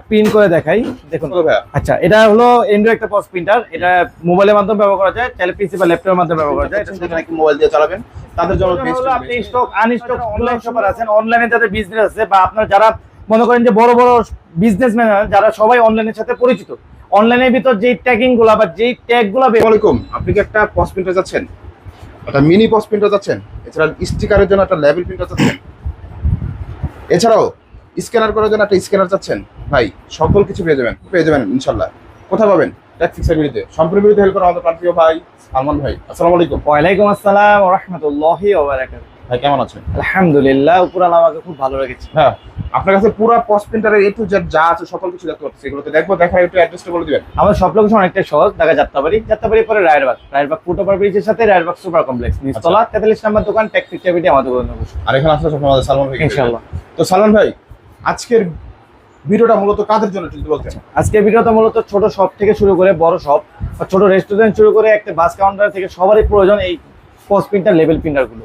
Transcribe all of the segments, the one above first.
Print করে দেখাই। দেখুন। আচ্ছা এটা হলো এন্ড্রয়েড একটা পস প্রিন্টার এটা মোবাইলের মাধ্যমে ব্যবহার করা যায় চাইলে পিসি বা ল্যাপটপের মাধ্যমে ব্যবহার করা যায়। এটা নাকি মোবাইল দিয়ে চালাবেন? তাদের জন্য বেস্ট আপনি স্টক আনস্টক অনলাইন শপার আছেন অনলাইনে যাদের বিজনেস আছে বা আপনার যারা মনে করেন যে বড় বড় বিজনেসম্যান যারা সবাই অনলাইনের সাথে পরিচিত অনলাইনের ভিতর যেই ট্যাগিংগুলা বা যেই ট্যাগগুলা বের- আপনি কি একটা পস প্রিন্টার যাচ্ছেন? একটা মিনি পস প্রিন্টার যাচ্ছেন? এছাড়া স্টিকারের জন্য একটা লেভেল প্রিন্টার যাচ্ছেন? এছাড়াও স্ক্যানার করার জন্য একটা স্ক্যানার চাচ্ছেন? ভাই সকল কিছু পেয়ে যাবেন পেয়ে যাবেন ইনশাল্লাহ। কোথায় পাবেন? ট্যাক্সিক্সের বিরুদ্ধে সম্পূর্ণ বিরুদ্ধে হেল্প করা আমাদের প্রান্তীয় ভাই সালমান ভাই। আসসালামু আলাইকুম। ওয়ালাইকুম আসসালাম রাহমাতুল্লাহি ওয়া ভাই কেমন আছেন? আলহামদুলিল্লাহ উপর আল্লাহ আমাকে খুব ভালো লেগেছে হ্যাঁ আপনার কাছে পুরো পস প্রিন্টারের এ টু জেড যা আছে সকল কিছু দেখতে পাচ্ছি। এগুলোতে দেখব দেখা একটু অ্যাড্রেসটা বলে দিবেন। আমার সব লোকেশন অনেকটাই সহজ ঢাকা যাত্রাবাড়ি যাত্রাবাড়ি পরে রায়েরবাগ। রায়েরবাগ ফুটওভার ব্রিজের সাথে রায়েরবাগ সুপার কমপ্লেক্স নিচতলা তেতাল্লিশ নম্বর দোকান ট্যাক্সি চাবিটি আমাদের আর এখানে আসলে সবসময় আমাদের সালমান ভাই। ইনশাআল্লাহ। তো সালমান ভাই আজকের ভিডিওটা মূলত কাদের জন্য যদি বলতেন আজকের ভিডিওটা মূলত ছোট শপ থেকে শুরু করে বড় শপ বা ছোট রেস্টুরেন্ট শুরু করে একটা বাস কাউন্টার থেকে সবারই প্রয়োজন এই পোস্ট প্রিন্টার লেভেল প্রিন্টারগুলো।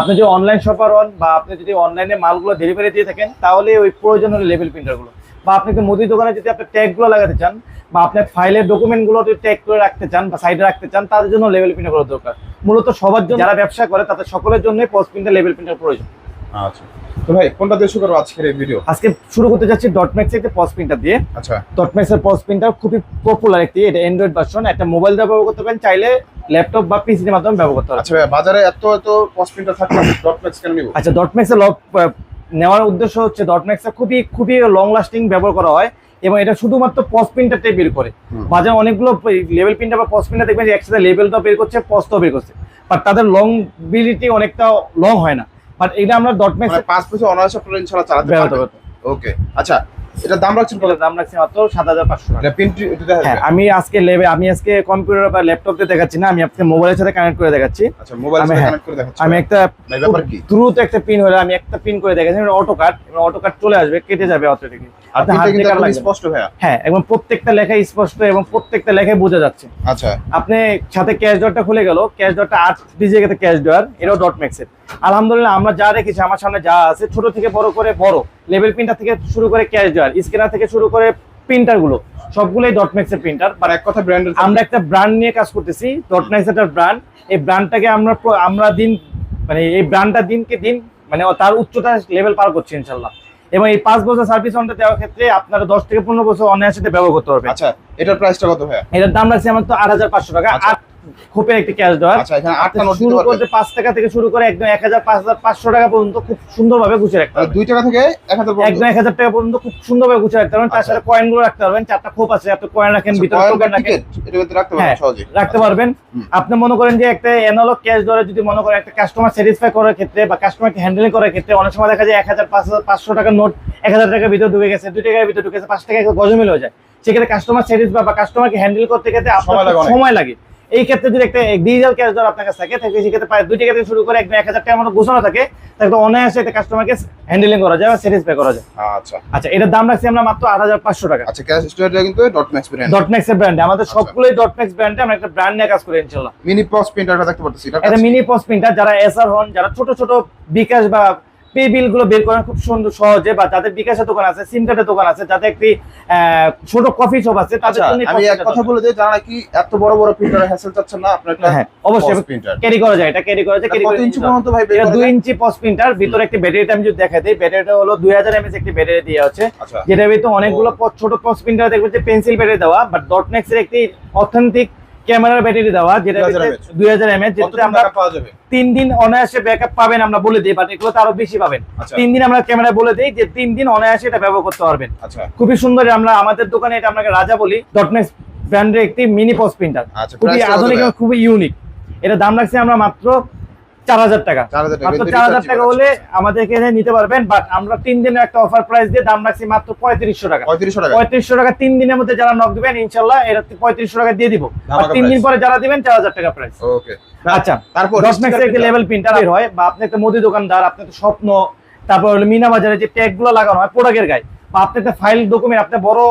আপনি যদি অনলাইন শপার হন বা আপনি যদি অনলাইনে মালগুলো ডেলিভারি দিয়ে থাকেন তাহলে ওই প্রয়োজন হলে লেভেল প্রিন্টারগুলো। বা আপনি একটা মুদির দোকানে যদি আপনি ট্যাগগুলো লাগাতে চান বা আপনার ফাইলের ডকুমেন্টগুলো যদি ট্যাগ করে রাখতে চান বা সাইডে রাখতে চান তাদের জন্য লেভেল প্রিন্টারগুলো দরকার। মূলত সবার জন্য যারা ব্যবসা করে তাদের সকলের জন্যই পোস্ট প্রিন্টার লেভেল প্রিন্টার প্রয়োজন। আচ্ছা। তো ভাই কোনটা দিয়ে শুরু করব আজকের এই ভিডিও আজকে শুরু করতে যাচ্ছি. ডট ম্যাক্স দিয়ে। আচ্ছা। পজ প্রিন্টার খুবই পপুলার একটি এটা অ্যান্ড্রয়েড ভার্সন একটা মোবাইল দিয়ে ব্যবহার করতে পারেন চাইলে ল্যাপটপ বা পিসির মাধ্যমে ব্যবহার করতে পারেন। আচ্ছা ভাই বাজারে এত এত পস প্রিন্টার থাকলে ডট ম্যাক্স কেন নিব? আচ্ছা লক নেওয়ার উদ্দেশ্য হচ্ছে. ডটম্যাক্সটা খুবই খুবই লং লাস্টিং ব্যবহার করা হয় এবং এটা শুধুমাত্র পজ প্রিন্টারটাই বের করে। বাজারে অনেকগুলো লেভেল প্রিন্টার বা পজ প্রিন্টার দেখবেন যে একসাথে লেভেলটাও বের করছে পজটাও বের করছে। বাট তাদের লং বিলিটি অনেকটা লং হয় না। বাট এটা আমরা ডটম্যাক্স মানে পাঁচ বছর অনায়াসে আপনারা ইনশাআল্লাহ চালাতে পারবেন। ওকে আচ্ছা এটা দাম রাখছেন কত? দাম রাখছি মাত্র সাত হাজার পাঁচশো টাকা। এটা প্রিন্ট এটা হ্যাঁ আমি আজকে লেভে আমি আজকে কম্পিউটার বা ল্যাপটপ দিয়ে দেখাচ্ছি না আমি আপনাকে মোবাইলের সাথে কানেক্ট করে দেখাচ্ছি। আচ্ছা মোবাইল সাথে হ্যাঁ, কানেক্ট করে দেখাচ্ছি। আমি একটা ব্যাপার কি? দ্রুত একটা পিন হলে আমি একটা পিন করে দেখাচ্ছি এটা অটো কাট অটো কাট চলে আসবে কেটে যাবে অটোটিকে আর হাত কিন্তু একদম স্পষ্ট ভাইয়া। হ্যাঁ এবং প্রত্যেকটা লেখায় স্পষ্ট এবং প্রত্যেকটা লেখায় বোঝা যাচ্ছে। আচ্ছা। আপনি সাথে ক্যাশ ডটটা খুলে গেল ক্যাশ ডটটা আট ডিজে গেছে ক্যাশ ডট এটাও ডট ম্যাক্সের আলহামদুলিল্লাহ আমরা যা রেখেছি আমার সামনে যা আছে ছোট থেকে বড় করে বড় লেভেল প্রিন্টার থেকে শুরু করে ক্যাশ ডট স্ক্যানার থেকে শুরু করে প্রিন্টারগুলো সবগুলোই. ডট ম্যাক্সের প্রিন্টার আর এক কথা ব্র্যান্ডের আমরা একটা ব্র্যান্ড নিয়ে কাজ করতেছি ডট নাইস একটা ব্র্যান্ড এই ব্র্যান্ডটাকে আমরা আমরা দিন মানে এই ব্র্যান্ডটা দিনকে দিন মানে তার উচ্চতা লেভেল পার করছি ইনশাল্লাহ এবং এই পাঁচ বছর সার্ভিস অনটা দেওয়ার ক্ষেত্রে আপনারা দশ থেকে পনেরো বছর অনায়াসে ব্যবহার করতে পারবেন। আচ্ছা এটার প্রাইসটা কত ভাইয়া? এটার দাম রাখছি আমার তো আট হাজার পাঁচশো টাকা। আচ্ছা। খোপের একটি ক্যাশ আচ্ছা শুরু করতে পাঁচ টাকা থেকে শুরু করে একদম এক হাজার পাঁচ হাজার পাঁচশো টাকা পর্যন্ত খুব সুন্দরভাবে গুছিয়ে রাখতে আর পারবেন দুই টাকা থেকে একদম এক হাজার টাকা পর্যন্ত খুব সুন্দরভাবে গুছিয়ে রাখতে পারবেন তার আচ্ছা। সাথে কয়েনগুলো রাখতে পারবেন চারটা খোপ আছে আপনি কয়েন রাখেন আচ্ছা, ভিতরে টোকেন রাখেন। রাখতে পারবেন হ্যাঁ, সহজে রাখতে পারবেন। আপনি মনে করেন যে একটা অ্যানালগ ক্যাশ ধরে যদি মনে করেন একটা কাস্টমার স্যাটিসফাই করার ক্ষেত্রে বা কাস্টমারকে হ্যান্ডেলিং করার ক্ষেত্রে অনেক সময় দেখা যায় এক হাজার পাঁচ হাজার পাঁচশো টাকার নোট এক হাজার টাকার ভিতরে ঢুকে গেছে দুই টাকার ভিতরে ঢুকেছে পাঁচ টাকা গজমিল হয়ে যায়। সেক্ষেত্রে কাস্টমার স্যাটিসফাই বা কাস্টমারকে হ্যান্ডেল করতে ক্ষেত্রে আপনার সময় লাগে। এই ক্ষেত্রে যদি একটা ডিজিটাল ক্যাশ ধর আপনার কাছে থাকে তাহলে সেক্ষেত্রে প্রায় দুই টাকা থেকে শুরু করে একদম এক হাজার টাকার মতো গোছানো থাকে তাহলে অনায়াসে একটা কাস্টমারকে হ্যান্ডেলিং করা যায় বা স্যাটিসফাই করা যায়। আচ্ছা। আচ্ছা এটার দাম রাখছি আমরা মাত্র আট হাজার পাঁচশো টাকা। আচ্ছা ক্যাশ স্টোরটা কিন্তু ডট ম্যাক্স ব্র্যান্ড ডট ম্যাক্সের ব্র্যান্ডে আমাদের আচ্ছা। সবগুলোই ডট ম্যাক্স ব্র্যান্ডে আমরা একটা ব্র্যান্ড নিয়ে কাজ করি ইনশাল্লাহ। মিনি পস প্রিন্টারটা দেখতে পাচ্ছি এটা মিনি পস প্রিন্টার যারা এসআর হন যারা ছোট ছোট বিকাশ বা পে বিলগুলো বের করেন খুব সুন্দর সহজে বা যাদের বিকাশের দোকান আছে সিম কার্ডের দোকান আছে যাদের একটি ছোট কফি শপ আছে তাদের আচ্ছা জন্য আমি এক কথা বলে দিই যারা নাকি এত বড় বড় প্রিন্টার হ্যাসেল চাচ্ছেন না আপনার হ্যাঁ অবশ্যই প্রিন্টার ক্যারি করা যায় এটা ক্যারি করা যায় ক্যারি কত ইঞ্চি পর্যন্ত ভাই এটা করা দুই ইঞ্চি পস প্রিন্টার ভিতরে একটি ব্যাটারিটা আমি যদি দেখাই দিই ব্যাটারিটা হলো দুই হাজার এমএস একটি ব্যাটারি দিয়ে আছে আচ্ছা। যেটার ভিতরে অনেকগুলো ছোট পস প্রিন্টার দেখবেন যে পেন্সিল ব্যাটারি দেওয়া বাট ডট ম্যাক্সের একটি অথেন্টিক ক্যামেরার ব্যাটারি দেওয়া যেটা 2000 mAh যেটা আমরা পাওয়া যাবে? তিন দিন অনায়াসে ব্যাকআপ পাবেন আমরা বলে দিই বাট এগুলো তো আরও বেশি পাবেন। আচ্ছা। তিন দিন আমরা ক্যামেরা বলে দিই যে তিন দিন অনায়াসে এটা ব্যবহার করতে পারবেন। আচ্ছা। খুবই সুন্দর আমরা আমাদের দোকানে এটা আপনাকে রাজা বলি ডটনেক্স ব্র্যান্ডের একটি মিনি পস প্রিন্টার খুবই আধুনিক? এবং খুবই ইউনিক এটা দাম রাখছি আমরা মাত্র চার হাজার টাকা। 4000 টাকা। মাত্র এটা চার হাজার টাকা হলে আমাদেরকে এখানে নিতে পারবেন বাট আমরা তিন দিনের একটা অফার প্রাইস দিয়ে দাম রাখছি মাত্র পঁয়ত্রিশশো টাকা। পঁয়ত্রিশশো টাকা। তিন দিনের মধ্যে যারা নক দিবেন ইনশাল্লাহ এটা পঁয়ত্রিশশো টাকা দিয়ে দিব। আর তিন দিন পরে যারা দিবেন চার হাজার টাকা প্রাইস আচ্ছা তারপর ডট ম্যাক্সের একটি লেভেল প্রিন্টার বের হয় বা আপনি একটা মুদি দোকানদার আপনি স্বপ্ন তারপর হলো মিনা বাজারে যে ট্যাগগুলো লাগানো হয় প্রোডাক্টের গায়ে বা আপনি একটা ফাইল ডকুমেন্ট আপনার বড়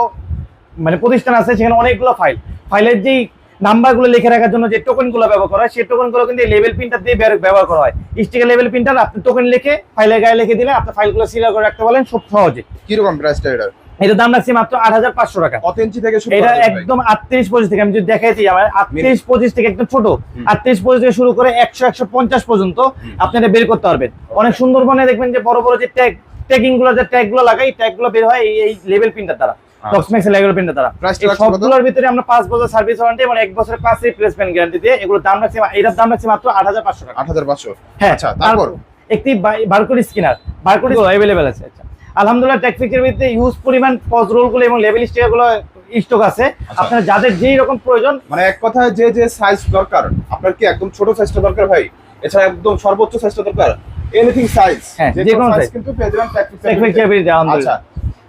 মানে প্রতিষ্ঠান আছে সেখানে অনেকগুলো ফাইল ফাইলের যেই নাম্বারগুলো লিখে রাখার জন্য যে টোকেনগুলো ব্যবহার করা হয় সেই টোকেনগুলো কিন্তু লেভেল প্রিন্টার দিয়ে ব্যবহার করা হয়। স্টিকার লেভেল প্রিন্টার আপনি টোকেন লিখে ফাইলের গায়ে লিখে দিলে আপনি ফাইলগুলো সিরিয়াল করে রাখতে বলেন খুব সহজে। কীরকম প্রাইসটা এটা এটার? দাম রাখছি মাত্র আট হাজার পাঁচশো টাকা। ইঞ্চি থেকে এটা করা যায়? ভাই? একদম আটত্রিশ পঁচিশ থেকে আমি যদি দেখাইছি আমার আটত্রিশ পঁচিশ থেকে একদম ছোট। আটত্রিশ পঁচিশ থেকে শুরু করে একশো একশো পঞ্চাশ পর্যন্ত আপনি এটা বের করতে পারবেন। অনেক সুন্দরবনে দেখবেন যে বড় বড় যে ট্যাগ ট্যাগিংগুলো যে ট্যাগগুলো লাগাই ট্যাগগুলো বের হয় এই- এই লেভেল প্রিন্টার দ্বারা। আচ্ছা। এই রাখছি কত? সবগুলোর ভিতরে আমরা পাঁচ বছর সার্ভিস ওয়ারেন্টি এবং এক বছরের পাঁচ রিপ্লেসমেন্ট গ্যারান্টি দিয়ে এগুলোর দাম রাখছি এটার দাম রাখছি মাত্র আট হাজার পাঁচশো টাকা। আট হাজার পাঁচশো। হ্যাঁ আচ্ছা তারপর? একটি বারকোড স্ক্যানার বারকোড অ্যাভেলেবেল আছে আচ্ছা। আলহামদুলিল্লাহ ইউজ পরিমাণ পজ রোলগুলো এবং লেভেল স্টিকারগুলো স্টক আছে। আচ্ছা। আপনার যাদের যেই রকম প্রয়োজন মানে এক কথায় যে যে সাইজ দরকার আপনার কি একদম ছোট সাইজটা দরকার ভাই? এছাড়া একদম সর্বোচ্চ সাইজটা দরকার। এনিথিং সাইজ হ্যাঁ, যে কোনো সাইজ কিন্তু পেয়ে যাবেন। আচ্ছা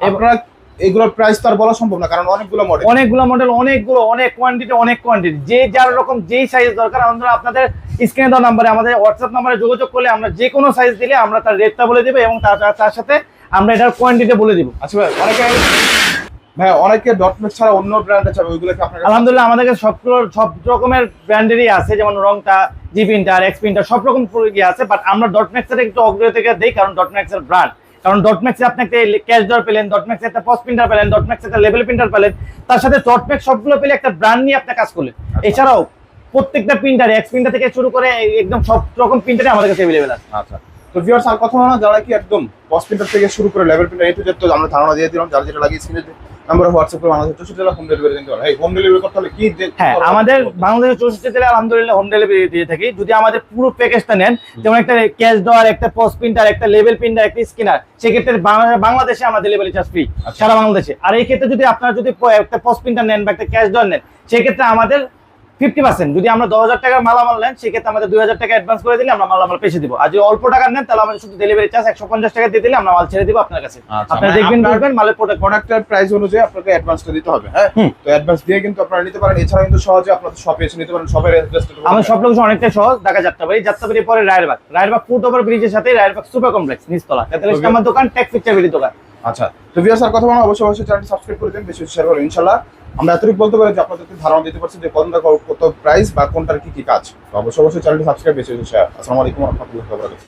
আপনারা এগুলোর প্রাইস তো আর বলা সম্ভব না কারণ অনেকগুলো মডেল অনেকগুলো মডেল অনেকগুলো অনেক কোয়ান্টিটি অনেক কোয়ান্টিটি যে যার রকম যেই সাইজ দরকার আমরা আপনাদের স্ক্রিনে দেওয়া নাম্বারে আমাদের হোয়াটসঅ্যাপ নাম্বারে যোগাযোগ করলে আমরা যে কোনো সাইজ দিলে আমরা তার রেটটা বলে দেবো এবং তার তার- সাথে আমরা এটার কোয়ান্টিটি বলে দিব। আচ্ছা ভাই অনেকে ভাই অনেকে. ডটমেক্স ছাড়া অন্য ব্র্যান্ডে চাবে ওইগুলো কি আপনার আলহামদুলিল্লাহ আমাদের কাছে সব সব রকমের ব্র্যান্ডেরই আছে যেমন রংটা জি প্রিন্টার এক্স প্রিন্টার সব রকম আছে বাট আমরা. ডট ম্যাক্সের একটু অগ্রগতিকে দিই কারণ. ডট ম্যাক্সের ব্র্যান্ড কারণ ডটম্যাক্সে আপনি একটা ক্যাশ ডর পেলেন ডটম্যাক্সে একটা পস প্রিন্টার পেলেন ডটম্যাক্সে একটা লেভেল প্রিন্টার পেলেন তার সাথে ডটম্যাক্স সবগুলো পেলে একটা ব্র্যান্ড নিয়ে আপনি কাজ করলেন। এছাড়াও প্রত্যেকটা প্রিন্টার এক্স প্রিন্টার থেকে শুরু করে একদম সব রকম প্রিন্টারই আমাদের কাছে অ্যাভেলেবেল আছে। আচ্ছা। তো ভিউয়ার্স আর কথা না যারা কি একদম পস প্রিন্টার থেকে শুরু করে লেভেল প্রিন্টার এ টু জেড তো আমরা ধারণা দিয়ে দিলাম যারা যেটা লাগিয়ে স্ক্রিনে নাম্বার হোয়াটসঅ্যাপ করে আমাদের চৌষট্টি জেলা হোম ডেলিভারি দিতে পারে। হোম ডেলিভারি করতে হলে কি হ্যাঁ আমাদের চৌষট্টি আলহামদুলিল্লাহ হোম ডেলিভারি দিয়ে থাকি। যদি আমাদের পুরো প্যাকেজটা নেন যেমন একটা ক্যাশ একটা প্রিন্টার একটা লেভেল প্রিন্টার একটা স্ক্যানার সেক্ষেত্রে বাংলাদেশে আমাদের চার্জ ফ্রি আচ্ছা। সারা বাংলাদেশে। আর এই ক্ষেত্রে যদি আপনারা যদি একটা প্রিন্টার নেন বা একটা ক্যাশ নেন সেক্ষেত্রে আমাদের ফিফটি পার্সেন্ট যদি আমরা দশ হাজার টাকার মালামাল নেন সেক্ষেত্রে আমাদের দুই হাজার টাকা অ্যাডভান্স করে দিলে আমরা মালামাল পেছে দিব আর যদি অল্প টাকা নেন তাহলে আমাদের শুধু ডেলিভারি চার্জ একশো পঞ্চাশ টাকা দিয়ে দিলে আমরা মাল ছেড়ে দিব আপনার কাছে। আচ্ছা, আপনারা মানে দেখবেন আপনার- বুঝবেন মালের প্রোডাক্ট প্রোডাক্টের প্রাইস অনুযায়ী আপনাকে অ্যাডভান্সটা দিতে হবে হ্যাঁ? তো অ্যাডভান্স দিয়ে কিন্তু আপনারা নিতে পারেন। এছাড়া কিন্তু সহজে আপনাদের শপে এসে নিতে পারেন শপের অ্যাড্রেসটা আমাদের সব লোকেশন অনেকটাই সহজ ঢাকা যাত্রাবাড়ি। যাত্রাবাড়ি পরে রায়েরবাগ। রায়েরবাগ ফুট ওভার ব্রিজের সাথে রায়েরবাগ সুপার কমপ্লেক্স নিচতলা। তেতাল্লিশ. নম্বর দোকান টেক পিকচার দোকান। আচ্ছা তো ভিউয়ার্স আর কথা বলা অবশ্যই অবশ্যই চ্যানেলটি সাবস্ক্রাইব করে দিন, বেশি শেয়ার করুন, ইনশাআল্লাহ। আমরা এতটুকু বলতে পারি যে আপনাদেরকে ধারণা দিতে পারছি যে কোনটা কত প্রাইস বা কোনটার কি কি কাজ। অবশ্যই অবশ্যই চ্যানেলটি সাবস্ক্রাইব বেশি শেয়ার আসসালামু আলাইকুম রাহমাতুল্লাহি